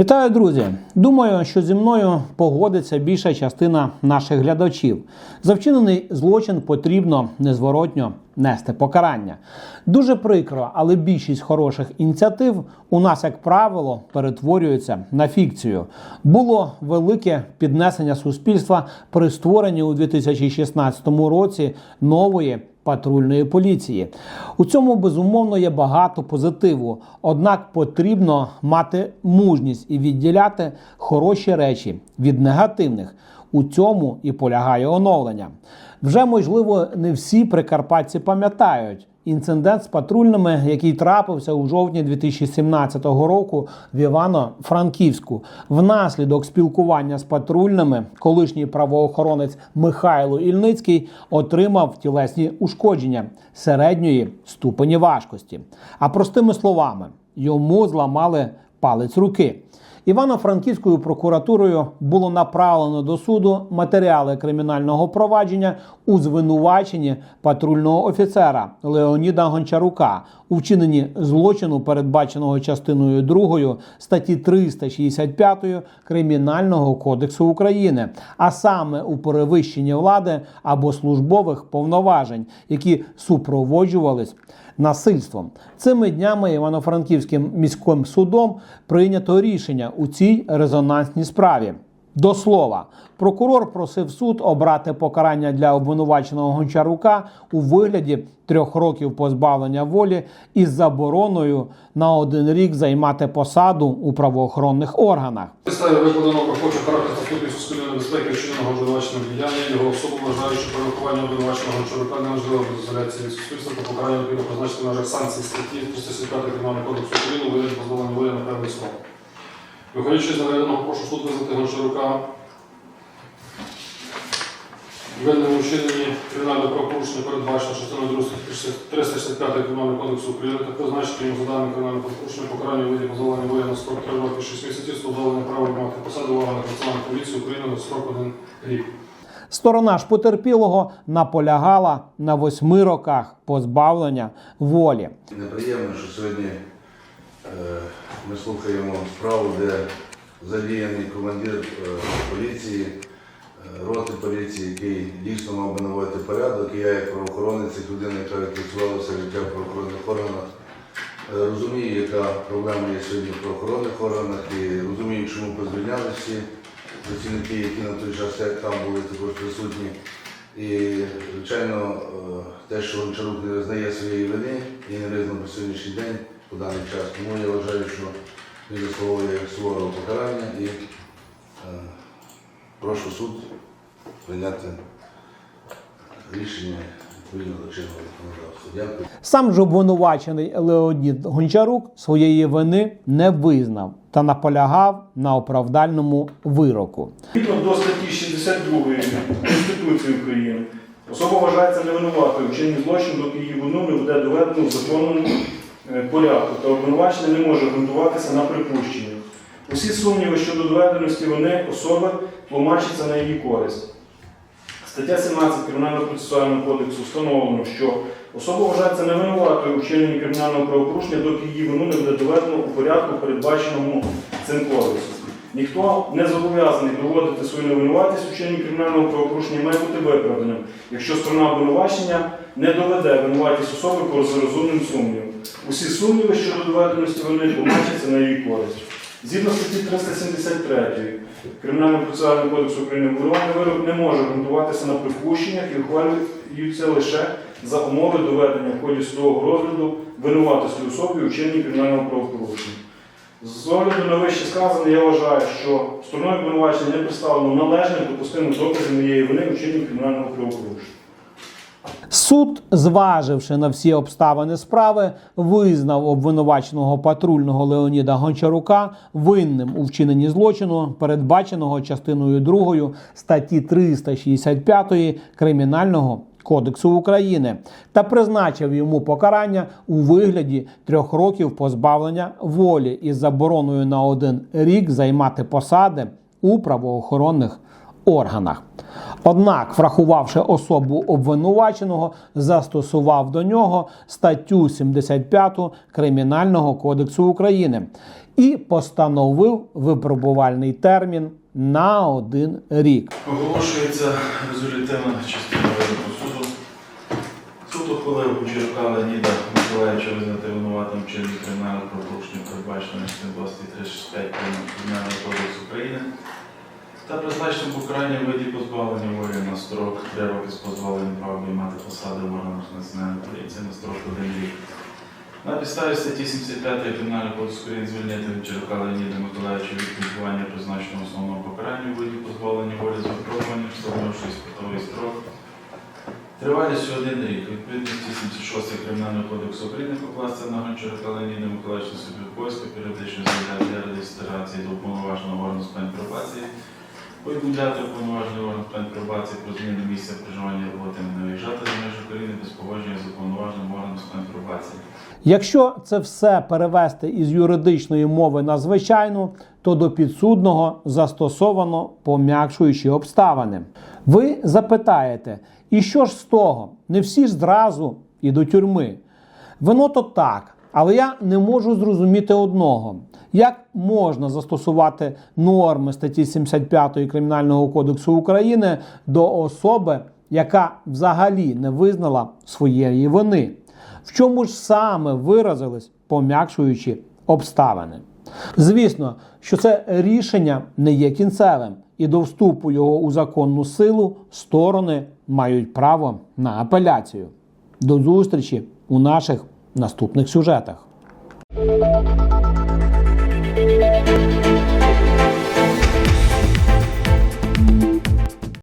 Вітаю, друзі! Думаю, що зі мною погодиться більша частина наших глядачів. За вчинений злочин потрібно незворотньо нести покарання. Дуже прикро, але більшість хороших ініціатив у нас, як правило, перетворюються на фікцію. Було велике піднесення суспільства при створенні у 2016 році нової патрульної поліції. У цьому безумовно є багато позитиву. Однак потрібно мати мужність і відділяти хороші речі від негативних. У цьому і полягає оновлення. Вже можливо не всі прикарпатці пам'ятають. Інцидент з патрульними, який трапився у жовтні 2017 року в Івано-Франківську, внаслідок спілкування з патрульними, колишній правоохоронець Михайло Ільницький отримав тілесні ушкодження середньої ступені важкості. А простими словами, йому зламали палець руки. Івано-Франківською прокуратурою було направлено до суду матеріали кримінального провадження у звинуваченні патрульного офіцера Леоніда Гончарука у вчиненні злочину, передбаченого частиною 2 статті 365 Кримінального кодексу України, а саме у перевищенні влади або службових повноважень, які супроводжувались насильством. Цими днями Івано-Франківським міським судом прийнято рішення у цій резонансній справі. До слова, прокурор просив суд обрати покарання для обвинуваченого Гончарука у вигляді трьох років позбавлення волі із забороною на один рік займати посаду у правоохоронних органах. Підставі викладеного проходжу характер та ступінь суспільної небезпеки вчиненого обвинуваченого діяння, його особу вважають, що при обвинуваченого Гончарука неможливо без ізоляції від суспільства та покарання відповідно позначити на межах санкцій статті 375 Кримінального кодексу України вигляді позбавлення волі на певний срок. Виходячи з наведеного, прошу суд визнати Гончарука винним у вчиненні кримінального правопорушення передбачено частиною 2 365 Кримінального кодексу України та призначити йому за даним кримінальним правопорушенням покарання у виді позбавлення волі на строк 3 роки 6 місяців з позбавленням права мати посаду в органах Національної поліції України на строк 1 рік. Сторона ж потерпілого наполягала на восьми роках позбавлення волі. Неприємно, що сьогодні ми слухаємо справу, де задіяний командир е, поліції, е, роти поліції, який дійсно мав би наводити порядок. Я як правоохоронець, людина, яка відпрацювала життя в правоохоронних органах, е, розумію, яка проблема є сьогодні в правоохоронних органах і розумію, чому позвільняли всі працівники, які на той час як там були також присутні. І, звичайно, е, те, що Гончарук не визнає своєї вини і не визнав по сьогоднішній день по даний час. Тому я вважаю, що він заслуговує суворого покарання і е, прошу суд прийняти рішення відповідно до чинного законодавства. Дякую. Сам ж обвинувачений Леонід Гончарук своєї вини не визнав та наполягав на оправдальному вироку. Відповідно до статті 62 Конституції України особа вважається невинуватою в вчиненні злочину, доки її вину не буде доведено в законному е, порядку, та обвинувачення не може ґрунтуватися на припущеннях. Усі сумніви щодо доведеності вини особи тлумачаться на її користь. Стаття 17 Кримінального процесуального кодексу встановлено, що особа вважається невинуватою у вчиненні кримінального правопорушення, доки її вину не буде доведено у порядку, передбаченому цим кодексом. Ніхто не зобов'язаний доводити свою невинуватість у вчиненні кримінального правопорушення має бути виправданим, якщо сторона обвинувачення не доведе винуватість особи по розумним сумнівам. Усі сумніви щодо доведеності вини тлумачаться на її користь. Згідно статті 373 Кримінального процесуального кодексу України, обвинувальний вирок не може ґрунтуватися на припущеннях і ухвалюється лише за умови доведення в ході судового розгляду винуватості особи у вчиненні кримінального правопорушення. З огляду на вище сказане, я вважаю, що стороною обвинувачення не представлено належних допустимих доказів моєї вини у вчиненні кримінального правопорушення. Суд, зваживши на всі обставини справи, визнав обвинуваченого патрульного Леоніда Гончарука винним у вчиненні злочину, передбаченого частиною 2 статті 365 Кримінального Кодексу України, та призначив йому покарання у вигляді трьох років позбавлення волі із забороною на один рік займати посади у правоохоронних органах. Однак, врахувавши особу обвинуваченого, застосував до нього статтю 75 Кримінального кодексу України і постановив випробувальний термін на один рік. Оголошується резолютивна частина суду. Суд ухвалив Кучерка Леоніда Миколаївича визнати винуватим вчинення кримінального правопорушення, передбаченого частиною 2365 Кримінального кодексу України та призначити покарання в виді позбавлення волі на строк 3 роки з позбавленням права обіймати посади в органах національної поліції на строк 1 рік. На підставі статті 75 Кримінального кодексу України звільнити Гончарука Леоніда Миколаївича від відбування призначеного основного покарання у виді позбавлення волі з випробуванням, встановивши спитовий строк. Тривалістю один рік. Відповідності 76 Кримінального кодексу України покласти на Гончарука Леоніда Миколаївича собі поиски, періодично заявляти для реєстрації до уповноваженого органу з питань пробації, повідомляти уповноважений орган з питань пробації про зміну місця проживання роботи, не виїжджати за межі України без погодження з уповноваженим органом з пробації. Якщо це все перевести із юридичної мови на звичайну, то до підсудного застосовано пом'якшуючі обставини. Ви запитаєте, і що ж з того? Не всі ж зразу і до тюрми. Воно то так, але я не можу зрозуміти одного. Як можна застосувати норми статті 75 Кримінального кодексу України до особи, яка взагалі не визнала своєї вини? В чому ж саме виразились пом'якшуючі обставини? Звісно, що це рішення не є кінцевим, і до вступу його у законну силу сторони мають право на апеляцію. До зустрічі у наших наступних сюжетах.